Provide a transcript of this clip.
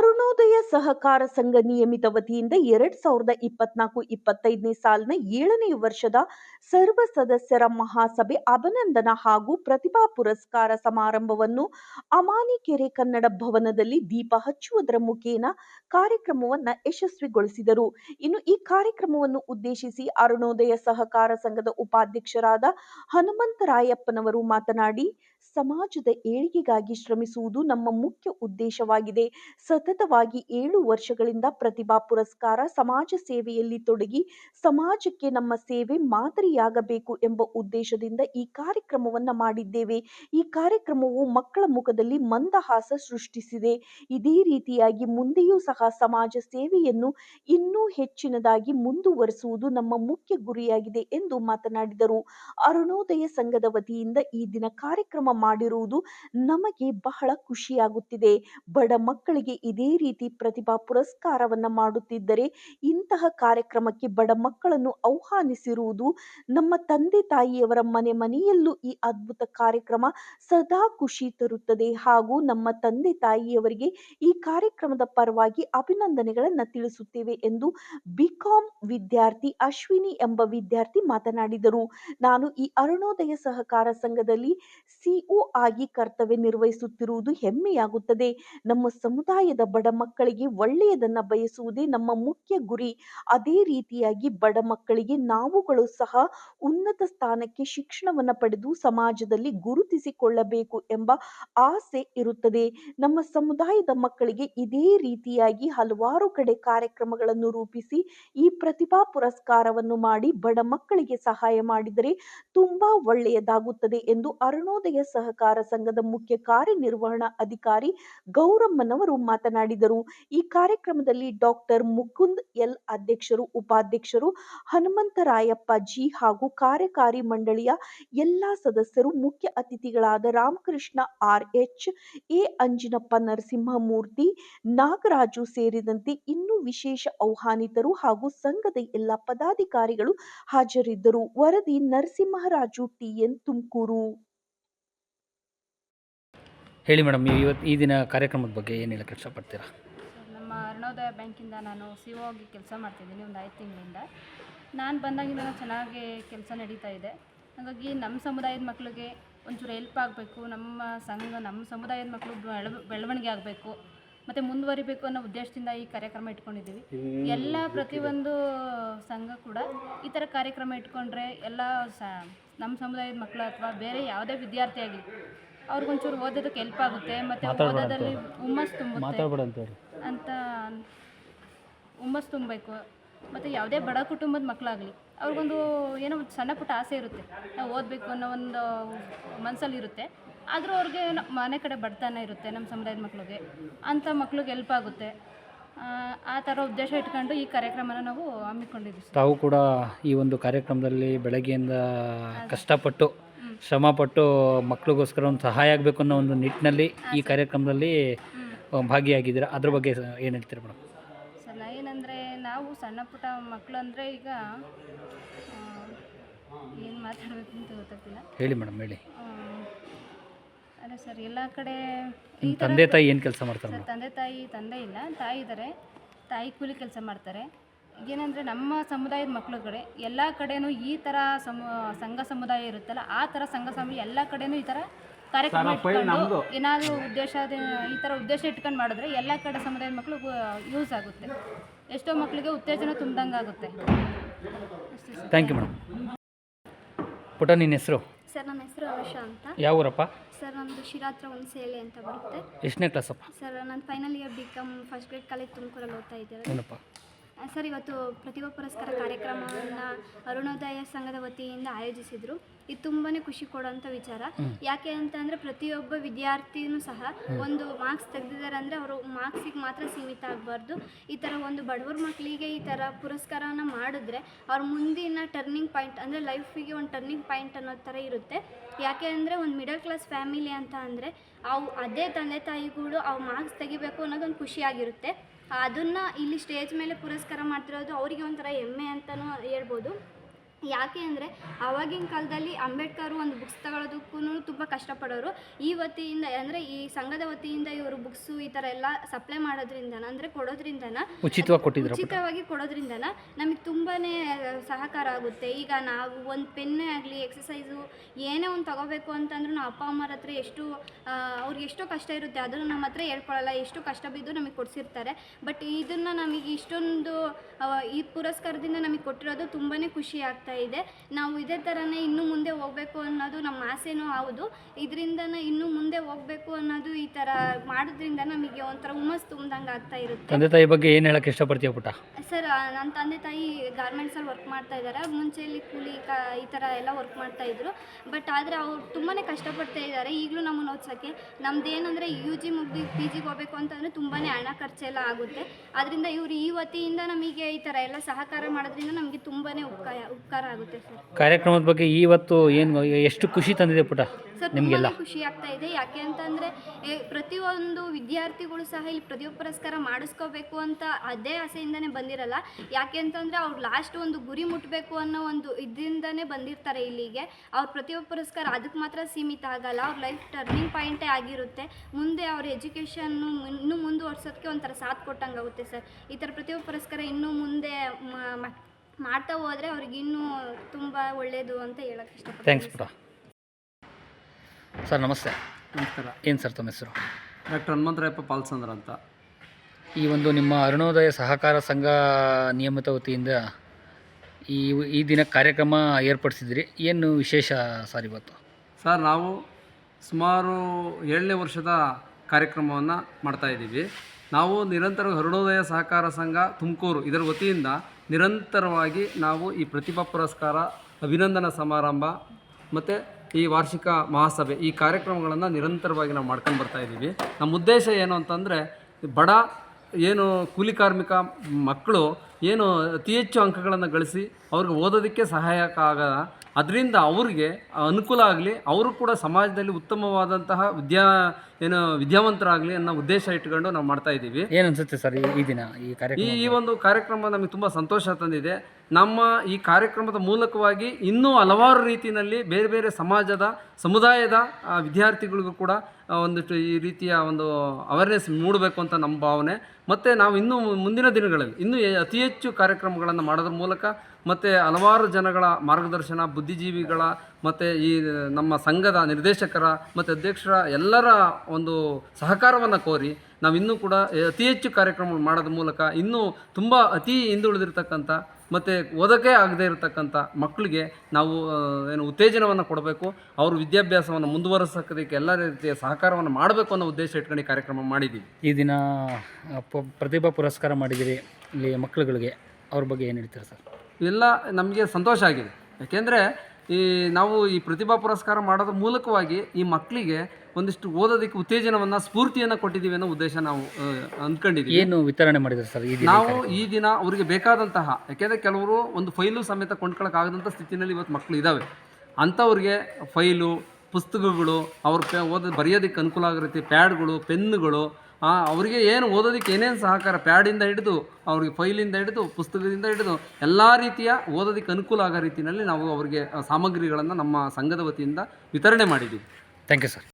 ಅರುಣೋದಯ ಸಹಕಾರ ಸಂಘ ನಿಯಮಿತ ವತಿಯಿಂದ ಎರಡ್ ಸಾವಿರದ ಇಪ್ಪತ್ನಾಲ್ಕು ಇಪ್ಪತ್ತೈದನೇ ಸಾಲಿನ ಏಳನೇ ವರ್ಷದ ಸರ್ವ ಸದಸ್ಯರ ಮಹಾಸಭೆ ಅಭಿನಂದನ ಹಾಗೂ ಪ್ರತಿಭಾ ಪುರಸ್ಕಾರ ಸಮಾರಂಭವನ್ನು ಅಮಾನಿಕೆರೆ ಕನ್ನಡ ಭವನದಲ್ಲಿ ದೀಪ ಹಚ್ಚುವುದರ ಮುಖೇನ ಕಾರ್ಯಕ್ರಮವನ್ನ ಯಶಸ್ವಿಗೊಳಿಸಿದರು. ಇನ್ನು ಈ ಕಾರ್ಯಕ್ರಮವನ್ನು ಉದ್ದೇಶಿಸಿ ಅರುಣೋದಯ ಸಹಕಾರ ಸಂಘದ ಉಪಾಧ್ಯಕ್ಷರಾದ ಹನುಮಂತರಾಯಪ್ಪನವರು ಮಾತನಾಡಿ ಸಮಾಜದ ಏಳಿಗೆಗಾಗಿ ಶ್ರಮಿಸುವುದು ನಮ್ಮ ಮುಖ್ಯ ಉದ್ದೇಶವಾಗಿದೆ. ಸತತವಾಗಿ ಏಳು ವರ್ಷಗಳಿಂದ ಪ್ರತಿಭಾ ಪುರಸ್ಕಾರ ಸಮಾಜ ಸೇವೆಯಲ್ಲಿ ತೊಡಗಿ ಸಮಾಜಕ್ಕೆ ನಮ್ಮ ಸೇವೆ ಮಾದರಿಯಾಗಬೇಕು ಎಂಬ ಉದ್ದೇಶದಿಂದ ಈ ಕಾರ್ಯಕ್ರಮವನ್ನು ಮಾಡಿದ್ದೇವೆ. ಈ ಕಾರ್ಯಕ್ರಮವು ಮಕ್ಕಳ ಮುಖದಲ್ಲಿ ಮಂದಹಾಸ ಸೃಷ್ಟಿಸಿದೆ. ಇದೇ ರೀತಿಯಾಗಿ ಮುಂದೆಯೂ ಸಹ ಸಮಾಜ ಸೇವೆಯನ್ನು ಇನ್ನೂ ಹೆಚ್ಚಿನದಾಗಿ ಮುಂದುವರಿಸುವುದು ನಮ್ಮ ಮುಖ್ಯ ಗುರಿಯಾಗಿದೆ ಎಂದು ಮಾತನಾಡಿದರು. ಅರುಣೋದಯ ಸಂಘದ ವತಿಯಿಂದ ಈ ದಿನ ಕಾರ್ಯಕ್ರಮ ಮಾಡಿರುವುದು ನಮಗೆ ಬಹಳ ಖುಷಿಯಾಗುತ್ತಿದೆ. ಬಡ ಮಕ್ಕಳಿಗೆ ಇದೇ ರೀತಿ ಪ್ರತಿಭಾ ಪುರಸ್ಕಾರವನ್ನ ಮಾಡುತ್ತಿದ್ದರೆ ಇಂತಹ ಕಾರ್ಯಕ್ರಮಕ್ಕೆ ಬಡ ಮಕ್ಕಳನ್ನು ಆಹ್ವಾನಿಸಿರುವುದು ನಮ್ಮ ತಂದೆ ತಾಯಿಯವರ ಮನೆ ಮನೆಯಲ್ಲೂ ಈ ಅದ್ಭುತ ಕಾರ್ಯಕ್ರಮ ಸದಾ ಖುಷಿ ತರುತ್ತದೆ. ಹಾಗೂ ನಮ್ಮ ತಂದೆ ತಾಯಿಯವರಿಗೆ ಈ ಕಾರ್ಯಕ್ರಮದ ಪರವಾಗಿ ಅಭಿನಂದನೆಗಳನ್ನು ತಿಳಿಸುತ್ತೇವೆ ಎಂದು ಬಿಕಾಂ ವಿದ್ಯಾರ್ಥಿ ಅಶ್ವಿನಿ ಎಂಬ ವಿದ್ಯಾರ್ಥಿ ಮಾತನಾಡಿದರು. ನಾನು ಈ ಅರುಣೋದಯ ಸಹಕಾರ ಸಂಘದಲ್ಲಿ ಸಿಒ ಆಗಿ ಕರ್ತವ್ಯ ನಿರ್ವಹಿಸುತ್ತಿರುವುದು ಹೆಮ್ಮೆಯಾಗುತ್ತದೆ. ನಮ್ಮ ಸಮುದಾಯದ ಬಡ ಮಕ್ಕಳಿಗೆ ಒಳ್ಳೆಯದನ್ನ ಬಯಸುವುದೇ ನಮ್ಮ ಮುಖ್ಯ ಗುರಿ. ಅದೇ ರೀತಿಯಾಗಿ ಬಡ ಮಕ್ಕಳಿಗೆ ನಾವುಗಳು ಸಹ ಉನ್ನತ ಸ್ಥಾನಕ್ಕೆ ಶಿಕ್ಷಣವನ್ನ ಪಡೆದು ಸಮಾಜದಲ್ಲಿ ಗುರುತಿಸಿಕೊಳ್ಳಬೇಕು ಎಂಬ ಆಸೆ ಇರುತ್ತದೆ. ನಮ್ಮ ಸಮುದಾಯದ ಮಕ್ಕಳಿಗೆ ಇದೇ ರೀತಿಯಾಗಿ ಹಲವಾರು ಕಡೆ ಕಾರ್ಯಕ್ರಮಗಳನ್ನು ರೂಪಿಸಿ ಈ ಪ್ರತಿಭಾ ಪುರಸ್ಕಾರವನ್ನು ಮಾಡಿ ಬಡ ಮಕ್ಕಳಿಗೆ ಸಹಾಯ ಮಾಡಿದರೆ ತುಂಬಾ ಒಳ್ಳೆಯದಾಗುತ್ತದೆ ಎಂದು ಅರುಣೋದಯ ಸಹಕಾರ ಸಂಘದ ಮುಖ್ಯ ಕಾರ್ಯನಿರ್ವಹಣಾ ಅಧಿಕಾರಿ ಗೌರಮ್ಮನವರು ಮಾತನಾಡಿದರು. ಈ ಕಾರ್ಯಕ್ರಮದಲ್ಲಿ ಡಾಕ್ಟರ್ ಮುಕುಂದ್ ಎಲ್ ಅಧ್ಯಕ್ಷರು, ಉಪಾಧ್ಯಕ್ಷರು ಹನುಮಂತರಾಯಪ್ಪ ಜಿ ಹಾಗೂ ಕಾರ್ಯಕಾರಿ ಮಂಡಳಿಯ ಎಲ್ಲಾ ಸದಸ್ಯರು, ಮುಖ್ಯ ಅತಿಥಿಗಳಾದ Ramakrishna R H, A Anjinappa Narasimhamurthy, Nagaraju ಸೇರಿದಂತೆ ಇನ್ನೂ ವಿಶೇಷ ಆಹ್ವಾನಿತರು ಹಾಗೂ ಸಂಘದ ಎಲ್ಲ ಪದಾಧಿಕಾರಿಗಳು ಹಾಜರಿದ್ದರು. ವರದಿ ನರಸಿಂಹರಾಜು ಟಿಎನ್ ತುಮಕೂರು. ಹೇಳಿ ಮೇಡಮ್ ಇವತ್ತು ಈ ದಿನ ಕಾರ್ಯಕ್ರಮದ ಬಗ್ಗೆ ಏನು ಹೇಳಕ್ಕೆ ಇಷ್ಟಪಡ್ತೀರಾ ನಮ್ಮ ಅರುಣೋದಯ ಬ್ಯಾಂಕಿಂದ ನಾನು ಸಿ ಒ ಆಗಿ ಕೆಲಸ ಮಾಡ್ತಿದ್ದೀನಿ ಒಂದು ಐದು ತಿಂಗಳಿಂದ. ನಾನು ಬಂದಾಗಿಂದ ಚೆನ್ನಾಗಿ ಕೆಲಸ ನಡೀತಾ ಇದೆ. ಹಾಗಾಗಿ ನಮ್ಮ ಸಮುದಾಯದ ಮಕ್ಕಳಿಗೆ ಒಂಚೂರು ಹೆಲ್ಪ್ ಆಗಬೇಕು, ನಮ್ಮ ಸಂಘ, ನಮ್ಮ ಸಮುದಾಯದ ಮಕ್ಕಳು ಬೆಳವ, ಬೆಳವಣಿಗೆ ಆಗಬೇಕು, ಮತ್ತು ಮುಂದುವರಿಬೇಕು ಅನ್ನೋ ಉದ್ದೇಶದಿಂದ ಈ ಕಾರ್ಯಕ್ರಮ ಇಟ್ಕೊಂಡಿದ್ದೀವಿ. ಎಲ್ಲ ಪ್ರತಿಯೊಂದು ಸಂಘ ಕೂಡ ಈ ಥರ ಕಾರ್ಯಕ್ರಮ ಇಟ್ಕೊಂಡ್ರೆ ಎಲ್ಲ ಸ, ನಮ್ಮ ಸಮುದಾಯದ ಮಕ್ಕಳು ಅಥವಾ ಬೇರೆ ಯಾವುದೇ ವಿದ್ಯಾರ್ಥಿ ಆಗಲಿ ಅವ್ರಿಗೊಂಚೂರು ಓದೋದಕ್ಕೆ ಹೆಲ್ಪ್ ಆಗುತ್ತೆ. ಮತ್ತು ಓದೋದಲ್ಲಿ ಹುಮ್ಮಸ್ಸು ತುಂಬುತ್ತೆ. ಅಂತ ಹುಮ್ಮಸ್ ತುಂಬಬೇಕು. ಮತ್ತು ಯಾವುದೇ ಬಡ ಕುಟುಂಬದ ಮಕ್ಕಳಾಗಲಿ ಅವ್ರಿಗೊಂದು ಏನೋ ಒಂದು ಸಣ್ಣ ಪುಟ್ಟ ಆಸೆ ಇರುತ್ತೆ. ನಾವು ಓದಬೇಕು ಅನ್ನೋ ಒಂದು ಮನಸ್ಸಲ್ಲಿ ಇರುತ್ತೆ. ಆದರೂ ಅವ್ರಿಗೆ ಮನೆ ಕಡೆ ಬಡತನ ಇರುತ್ತೆ ನಮ್ಮ ಸಮುದಾಯದ ಮಕ್ಕಳಿಗೆ ಅಂಥ ಮಕ್ಳಿಗೆ ಹೆಲ್ಪ್ ಆಗುತ್ತೆ. ಆ, ಥರ ಉದ್ದೇಶ ಇಟ್ಕೊಂಡು ಈ ಕಾರ್ಯಕ್ರಮನ ನಾವು ಹಮ್ಮಿಕೊಂಡಿದ್ದೀವಿ ಸರ್. ತಾವು ಕೂಡ ಈ ಒಂದು ಕಾರ್ಯಕ್ರಮದಲ್ಲಿ ಬೆಳಗ್ಗೆಯಿಂದ ಕಷ್ಟಪಟ್ಟು ಶ್ರಮಪಟ್ಟು ಮಕ್ಕಳಿಗೋಸ್ಕರ ಒಂದು ಸಹಾಯ ಆಗಬೇಕು ಅನ್ನೋ ಒಂದು ನಿಟ್ಟಿನಲ್ಲಿ ಈ ಕಾರ್ಯಕ್ರಮದಲ್ಲಿ ಭಾಗಿಯಾಗಿದ್ದೀರ? ಅದ್ರ ಬಗ್ಗೆ ಏನು ಹೇಳ್ತೀರಾ ಮೇಡಮ್? ಸರ್ ನಾ ಏನಂದರೆ ನಾವು ಸಣ್ಣ ಪುಟ್ಟ ಮಕ್ಕಳು ಅಂದರೆ ಈಗ ಏನು ಮಾತಾಡಬೇಕು ಅಂತ ಗೊತ್ತಾಗ್ತಿಲ್ಲ. ಹೇಳಿ ಮೇಡಮ್ ಹೇಳಿ. ಅದೇ ಸರ್ ಎಲ್ಲ ಕಡೆ ನಿಮ್ಮ ತಂದೆ ತಾಯಿ ಏನು ಕೆಲಸ ಮಾಡ್ತಾರೆ ಸರ್ ತಂದೆ ತಾಯಿ ತಂದೆ ಇಲ್ಲ ತಾಯಿ ಇದ್ದಾರೆ ತಾಯಿ ಕೂಲಿ ಕೆಲಸ ಮಾಡ್ತಾರೆ. ಏನಂದರೆ ನಮ್ಮ ಸಮುದಾಯದ ಮಕ್ಕಳು ಕಡೆ ಎಲ್ಲ ಕಡೆನೂ ಈ ಥರ ಸಮು ಸಂಘ ಸಮುದಾಯ ಇರುತ್ತಲ್ಲ ಆ ಥರ ಸಂಘ ಸಮುದಾಯ ಎಲ್ಲ ಕಡೆನೂ ಈ ಥರ ಕಾರ್ಯಕ್ರಮ ಇಟ್ಕೊಂಡು ಏನಾದರೂ ಉದ್ದೇಶ ಈ ಥರ ಉದ್ದೇಶ ಇಟ್ಕೊಂಡು ಮಾಡಿದ್ರೆ ಎಲ್ಲ ಕಡೆ ಸಮುದಾಯದ ಮಕ್ಕಳು ಯೂಸ್ ಆಗುತ್ತೆ. ಎಷ್ಟೋ ಮಕ್ಕಳಿಗೆ ಉತ್ತೇಜನ ತುಂಬ್ದಂಗೆ ಆಗುತ್ತೆ. ಥ್ಯಾಂಕ್ ಯು ಮೇಡಮ್ ಪುಟ ನಿನ್ನ ಹೆಸರು? ಸರ್ ನನ್ನ ಹೆಸರು ಅವಶ ಅಂತ. ಯಾವ ಊರಪ್ಪ? ಸರ್ ನಮ್ಮದು ಶಿರಾತ್ರ ಒಂದು ಸೇಲೆ ಅಂತ ಬರುತ್ತೆ. ಎಷ್ಟನೇ ಅಪ್ಪ? ಸರ್ ನಾನು final year B com first grade college ತುಮಕೂರಲ್ಲಿ ಓದ್ತಾ ಇದ್ದೇವೆ ಏನಪ್ಪ? ಸರ್ ಇವತ್ತು ಪ್ರತಿಭಾ ಪುರಸ್ಕಾರ ಕಾರ್ಯಕ್ರಮವನ್ನು ಅರುಣೋದಯ ಸಂಘದ ವತಿಯಿಂದ ಆಯೋಜಿಸಿದರು. ಇದು ತುಂಬಾ ಖುಷಿ ಕೊಡುವಂಥ ವಿಚಾರ. ಯಾಕೆ ಅಂತಂದರೆ ಪ್ರತಿಯೊಬ್ಬ ವಿದ್ಯಾರ್ಥಿನೂ ಸಹ ಒಂದು ಮಾರ್ಕ್ಸ್ ತೆಗೆದಿದ್ದಾರೆ ಅಂದರೆ ಅವರು ಮಾರ್ಕ್ಸಿಗೆ ಮಾತ್ರ ಸೀಮಿತ ಆಗಬಾರ್ದು. ಈ ಥರ ಒಂದು ಬಡವರ ಮಕ್ಕಳಿಗೆ ಈ ಥರ ಪುರಸ್ಕಾರನ ಮಾಡಿದ್ರೆ ಅವ್ರ ಮುಂದಿನ ಟರ್ನಿಂಗ್ ಪಾಯಿಂಟ್ ಅಂದರೆ ಲೈಫಿಗೆ ಒಂದು ಟರ್ನಿಂಗ್ ಪಾಯಿಂಟ್ ಅನ್ನೋ ಥರ ಇರುತ್ತೆ. ಯಾಕೆ ಅಂದರೆ ಒಂದು ಮಿಡಲ್ ಕ್ಲಾಸ್ ಫ್ಯಾಮಿಲಿ ಅಂತ ಅಂದರೆ ಅವು ಅದೇ ತಂದೆ ತಾಯಿಗಳು ಅವು ಮಾರ್ಕ್ಸ್ ತೆಗಿಬೇಕು ಅನ್ನೋದೊಂದು ಖುಷಿಯಾಗಿರುತ್ತೆ ಅದನ್ನು ಇಲ್ಲಿ ಸ್ಟೇಜ್ ಮೇಲೆ ಪುರಸ್ಕಾರ ಮಾಡ್ತಿರೋದು ಅವರಿಗೆ ಒಂಥರ ಹೆಮ್ಮೆ ಅಂತಲೂ ಹೇಳ್ಬೋದು. ಯಾಕೆ ಅಂದರೆ ಆವಾಗಿನ ಕಾಲದಲ್ಲಿ ಅಂಬೇಡ್ಕರ್ ಒಂದು ಬುಕ್ಸ್ ತಗೊಳ್ಳೋದಕ್ಕೂ ತುಂಬ ಕಷ್ಟಪಡೋರು. ಈ ವತಿಯಿಂದ ಅಂದರೆ ಈ ಸಂಘದ ವತಿಯಿಂದ ಇವರು ಬುಕ್ಸು ಈ ಥರ ಎಲ್ಲ ಸಪ್ಲೈ ಮಾಡೋದ್ರಿಂದ ಅಂದರೆ ಕೊಡೋದ್ರಿಂದನ ಉಚಿತವಾಗಿ ಕೊಟ್ಟಿದ್ರ ಉಚಿತವಾಗಿ ಕೊಡೋದ್ರಿಂದನ ನಮಗೆ ತುಂಬಾ ಸಹಕಾರ ಆಗುತ್ತೆ. ಈಗ ನಾವು ಒಂದು ಪೆನ್ನೇ ಆಗಲಿ ಎಕ್ಸಸೈಸು ಏನೇ ಒಂದು ತಗೋಬೇಕು ಅಂತಂದ್ರೂ ನಾವು ಅಪ್ಪ ಅಮ್ಮರ ಹತ್ರ ಎಷ್ಟು ಅವ್ರಿಗೆ ಎಷ್ಟೋ ಕಷ್ಟ ಇರುತ್ತೆ. ಅದನ್ನು ನಮ್ಮ ಹತ್ರ ಹೇಳ್ಕೊಳ್ಳಲ್ಲ ಎಷ್ಟು ಕಷ್ಟ ಬಿದ್ದು ನಮಗೆ ಕೊಡಿಸಿರ್ತಾರೆ. ಬಟ್ ಇದನ್ನು ನಮಗೆ ಇಷ್ಟೊಂದು ಈ ಪುರಸ್ಕಾರದಿಂದ ನಮಗೆ ಕೊಟ್ಟಿರೋದು ತುಂಬಾ ಖುಷಿ ಆಗ್ತಾ ಇದೆ. ನಾವು ಇದೇ ಥರನೇ ಇನ್ನು ಮುಂದೆ ಹೋಗಬೇಕು ಅನ್ನೋದು ನಮ್ಮ ಆಸೆನೂ ಹೌದು. ಇದರಿಂದನೇ ಇನ್ನು ಮುಂದೆ ಹೋಗಬೇಕು ಅನ್ನೋದು ಈ ಥರ ಮಾಡೋದ್ರಿಂದ ನಮಗೆ ಒಂಥರ ಹುಮ್ಮಸ್ ತುಂಬ್ದಂಗೆ ಆಗ್ತಾ ಇರುತ್ತೆ. ತಂದೆ ತಾಯಿ ಬಗ್ಗೆ ಏನು ಹೇಳಕ್ಕೆ ಇಷ್ಟಪಡ್ತೀವಿ ಪುಟ್ಟ? ಸರ್ ನನ್ನ ತಂದೆ ತಾಯಿ ಗಾರ್ಮೆಂಟ್ಸಲ್ಲಿ ವರ್ಕ್ ಮಾಡ್ತಾ ಇದ್ದಾರೆ ಮುಂಚೆಯಲ್ಲಿ ಕೂಲಿ ಕ ಈ ಥರ ಎಲ್ಲ ವರ್ಕ್ ಮಾಡ್ತಾ ಇದ್ರು. ಬಟ್ ಆದರೆ ಅವ್ರು ತುಂಬಾ ಕಷ್ಟಪಡ್ತಾ ಇದ್ದಾರೆ ಈಗಲೂ ನಮ್ಮನ್ನು ಓದ್ಸೋಕ್ಕೆ. ನಮ್ದು ಏನಂದರೆ ಯು ಜಿ ಮುಗ್ದು ಪಿ ಜಿಗೆ ಹೋಗಬೇಕು ಅಂತಂದರೆ ತುಂಬಾ ಹಣ ಖರ್ಚೆಲ್ಲ ಆಗುತ್ತೆ. ಅದರಿಂದ ಇವರು ಈ ವತಿಯಿಂದ ನಮಗೆ ಈ ಥರ ಎಲ್ಲ ಸಹಕಾರ ಮಾಡೋದ್ರಿಂದ ನಮಗೆ ತುಂಬಾ ಉಪಕಾರ ಉಪಕಾರ ಆಗುತ್ತೆ ಸರ್. ಕಾರ್ಯಕ್ರಮದ ಬಗ್ಗೆ ಇವತ್ತು ಏನು ಎಷ್ಟು ಖುಷಿ ತಂದಿದೆ ಪುಟ ಸರ್ ನಿಮಗೆಲ್ಲ? ಖುಷಿ ಆಗ್ತಾ ಇದೆ. ಯಾಕೆ ಅಂತಂದ್ರೆ ಪ್ರತಿಯೊಂದು ವಿದ್ಯಾರ್ಥಿಗಳು ಸಹ ಇಲ್ಲಿ ಪ್ರತಿಯೊಬ್ಬ ಪುರಸ್ಕಾರ ಮಾಡಿಸ್ಕೋಬೇಕು ಅಂತ ಅದೇ ಆಸೆಯಿಂದನೇ ಬಂದಿರಲ್ಲ. ಯಾಕೆ ಅಂತಂದ್ರೆ ಅವ್ರು ಲಾಸ್ಟ್ ಒಂದು ಗುರಿ ಮುಟ್ಟಬೇಕು ಅನ್ನೋ ಒಂದು ಇದರಿಂದನೇ ಬಂದಿರ್ತಾರೆ ಇಲ್ಲಿಗೆ. ಅವ್ರ ಪ್ರತಿಯೊಬ್ಬ ಪುರಸ್ಕಾರ ಅದಕ್ಕೆ ಮಾತ್ರ ಸೀಮಿತ ಆಗಲ್ಲ. ಅವ್ರ ಲೈಫ್ ಟರ್ನಿಂಗ್ ಪಾಯಿಂಟೇ ಆಗಿರುತ್ತೆ. ಮುಂದೆ ಅವ್ರ ಎಜುಕೇಷನ್ ಇನ್ನೂ ಮುಂದುವರ್ಸೋದಕ್ಕೆ ಒಂಥರ ಸಾಥ್ ಕೊಟ್ಟಂಗಾಗುತ್ತೆ ಸರ್. ಈ ಥರ ಪ್ರತಿಯೊಬ್ಬ ಪುರಸ್ಕಾರ ಇನ್ನೂ ಮುಂದೆ ಮ- ಮ- ಮಾಡ್ತಾ ಹೋದರೆ ಅವ್ರಿಗೆ ಇನ್ನೂ ತುಂಬ ಒಳ್ಳೆಯದು ಅಂತ ಹೇಳಕ್ಕೆ ಇಷ್ಟಪಡ್ತೀನಿ. ಥ್ಯಾಂಕ್ಸ್ ಪುಟ ಸರ್ ನಮಸ್ತೆ. ನಮಸ್ಕಾರ. ಏನು ಸರ್ ತಮ್ಮ ಹೆಸರು? ಡಾಕ್ಟರ್ ಹನುಮಂತರಾಯಪ್ಪ ಪಾಲ್ಸಂದ್ರ ಅಂತ. ಈ ಒಂದು ನಿಮ್ಮ ಅರುಣೋದಯ ಸಹಕಾರ ಸಂಘ ನಿಯಮಿತ ವತಿಯಿಂದ ಈ ಈ ದಿನ ಕಾರ್ಯಕ್ರಮ ಏರ್ಪಡಿಸಿದ್ರಿ. ಏನು ವಿಶೇಷ ಸರ್ ಇವತ್ತು? ಸರ್ ನಾವು ಸುಮಾರು ಏಳನೇ ವರ್ಷದ ಕಾರ್ಯಕ್ರಮವನ್ನು ಮಾಡ್ತಾಯಿದ್ದೀವಿ ನಾವು ನಿರಂತರ ಅರುಣೋದಯ ಸಹಕಾರ ಸಂಘ ತುಮಕೂರು ಇದರ ವತಿಯಿಂದ ನಿರಂತರವಾಗಿ ನಾವು ಈ ಪ್ರತಿಭಾ ಪುರಸ್ಕಾರ, ಅಭಿನಂದನಾ ಸಮಾರಂಭ ಮತ್ತು ಈ ವಾರ್ಷಿಕ ಮಹಾಸಭೆ ಈ ಕಾರ್ಯಕ್ರಮಗಳನ್ನು ನಿರಂತರವಾಗಿ ನಾವು ಮಾಡ್ಕೊಂಡು ಬರ್ತಾ ಇದ್ದೀವಿ ನಮ್ಮ ಉದ್ದೇಶ ಏನು ಅಂತಂದರೆ ಬಡ ಏನು ಕೂಲಿ ಕಾರ್ಮಿಕ ಮಕ್ಕಳು ಏನು ಅತಿ ಹೆಚ್ಚು ಅಂಕಗಳನ್ನು ಗಳಿಸಿ ಅವ್ರಿಗೆ ಓದೋದಕ್ಕೆ ಸಹಾಯಕ ಆಗದ ಅದರಿಂದ ಅವ್ರಿಗೆ ಅನುಕೂಲ ಆಗಲಿ ಅವರು ಕೂಡ ಸಮಾಜದಲ್ಲಿ ಉತ್ತಮವಾದಂತಹ ವಿದ್ಯಾ ಏನು ವಿದ್ಯಾವಂತರಾಗಲಿ ಅನ್ನೋ ಉದ್ದೇಶ ಇಟ್ಕೊಂಡು ನಾವು ಮಾಡ್ತಾ ಇದ್ದೀವಿ ಏನು ಅನಿಸುತ್ತೆ ಸರ್ ಈ ದಿನ ಈ ಈ ಕಾರ್ಯಕ್ರಮ ಈ ಒಂದು ಕಾರ್ಯಕ್ರಮ ನಮಗೆ ತುಂಬ ಸಂತೋಷ ತಂದಿದೆ. ನಮ್ಮ ಈ ಕಾರ್ಯಕ್ರಮದ ಮೂಲಕವಾಗಿ ಇನ್ನೂ ಹಲವಾರು ರೀತಿಯಲ್ಲಿ ಬೇರೆ ಬೇರೆ ಸಮಾಜದ, ಸಮುದಾಯದ ವಿದ್ಯಾರ್ಥಿಗಳಿಗೂ ಕೂಡ ಒಂದು ಈ ರೀತಿಯ ಒಂದು ಅವೇರ್ನೆಸ್ ಮೂಡಬೇಕು ಅಂತ ನಮ್ಮ ಭಾವನೆ. ಮತ್ತು ನಾವು ಇನ್ನೂ ಮುಂದಿನ ದಿನಗಳಲ್ಲಿ ಇನ್ನೂ ಅತಿ ಹೆಚ್ಚು ಕಾರ್ಯಕ್ರಮಗಳನ್ನು ಮಾಡೋದ್ರ ಮೂಲಕ ಮತ್ತು ಹಲವಾರು ಜನಗಳ ಮಾರ್ಗದರ್ಶನ, ಬುದ್ಧಿಜೀವಿಗಳ ಮತ್ತು ಈ, ನಮ್ಮ ಸಂಘದ ನಿರ್ದೇಶಕರ ಮತ್ತು ಅಧ್ಯಕ್ಷರ ಎಲ್ಲರ ಒಂದು ಸಹಕಾರವನ್ನು ಕೋರಿ ನಾವು ಇನ್ನೂ ಕೂಡ ಅತಿ ಹೆಚ್ಚು ಕಾರ್ಯಕ್ರಮಗಳು ಮಾಡೋದ್ರ ಮೂಲಕ ಇನ್ನೂ ತುಂಬ ಅತಿ ಹಿಂದುಳಿದಿರ್ತಕ್ಕಂಥ ಮತ್ತು ಓದೋಕ್ಕೆ ಆಗದೇ ಇರತಕ್ಕಂಥ ಮಕ್ಕಳಿಗೆ ನಾವು ಏನು ಉತ್ತೇಜನವನ್ನು ಕೊಡಬೇಕು ಅವ್ರ ವಿದ್ಯಾಭ್ಯಾಸವನ್ನು ಮುಂದುವರಿಸೋದಕ್ಕೆ ಎಲ್ಲ ರೀತಿಯ ಸಹಕಾರವನ್ನು ಮಾಡಬೇಕು ಅನ್ನೋ ಉದ್ದೇಶ ಇಟ್ಕೊಂಡು ಈ ಕಾರ್ಯಕ್ರಮ ಮಾಡಿದ್ದೀವಿ. ಈ ದಿನ ಪ- ಪ್ರತಿಭಾ ಪುರಸ್ಕಾರ ಮಾಡಿದ್ದೀರಿ ಇಲ್ಲಿ ಮಕ್ಕಳುಗಳಿಗೆ ಅವ್ರ ಬಗ್ಗೆ ಏನು ಹೇಳ್ತೀರಾ ಸರ್? ಇವೆಲ್ಲ ನಮಗೆ ಸಂತೋಷ ಆಗಿದೆ. ಯಾಕೆಂದರೆ ಈ ನಾವು ಈ ಪ್ರತಿಭಾ ಪುರಸ್ಕಾರ ಮಾಡೋದ್ರ ಮೂಲಕವಾಗಿ ಈ ಮಕ್ಕಳಿಗೆ ಒಂದಿಷ್ಟು ಓದೋದಕ್ಕೆ ಉತ್ತೇಜನವನ್ನು ಸ್ಫೂರ್ತಿಯನ್ನು ಕೊಟ್ಟಿದ್ದೀವಿ ಅನ್ನೋ ಉದ್ದೇಶ ನಾವು ಅಂದ್ಕೊಂಡಿದ್ದೀವಿ ಏನು ವಿತರಣೆ ಮಾಡಿದ್ರು ಸರ್ ನಾವು ಈ ದಿನ ಅವರಿಗೆ ಬೇಕಾದಂತಹ ಯಾಕೆಂದರೆ ಕೆಲವರು ಒಂದು ಫೈಲು ಸಮೇತ ಕೊಂಡ್ಕೊಳ್ಳೋಕ್ಕಾಗದಂಥ ಸ್ಥಿತಿನಲ್ಲಿ ಇವತ್ತು ಮಕ್ಕಳು ಇದ್ದಾವೆ ಅಂಥವ್ರಿಗೆ ಫೈಲು ಪುಸ್ತಕಗಳು ಅವ್ರ ಪೆ ಓದೋದು ಬರೆಯೋದಕ್ಕೆ ಅನುಕೂಲ ಆಗಿರುತ್ತೆ ರೀತಿ ಪ್ಯಾಡ್ಗಳು ಪೆನ್ನುಗಳು ಅವರಿಗೆ ಏನು ಓದೋದಕ್ಕೆ ಏನೇನು ಸಹಕಾರ ಪ್ಯಾಡಿಂದ ಹಿಡಿದು, ಅವ್ರಿಗೆ ಫೈಲಿಂದ ಹಿಡಿದು, ಪುಸ್ತಕದಿಂದ ಹಿಡಿದು, ಎಲ್ಲ ರೀತಿಯ ಓದೋದಕ್ಕೆ ಅನುಕೂಲ ಆಗೋ ರೀತಿಯಲ್ಲಿ ನಾವು ಅವರಿಗೆ ಸಾಮಗ್ರಿಗಳನ್ನು ನಮ್ಮ ಸಂಘದ ವತಿಯಿಂದ ವಿತರಣೆ ಮಾಡಿದ್ದೀವಿ. Thank you sir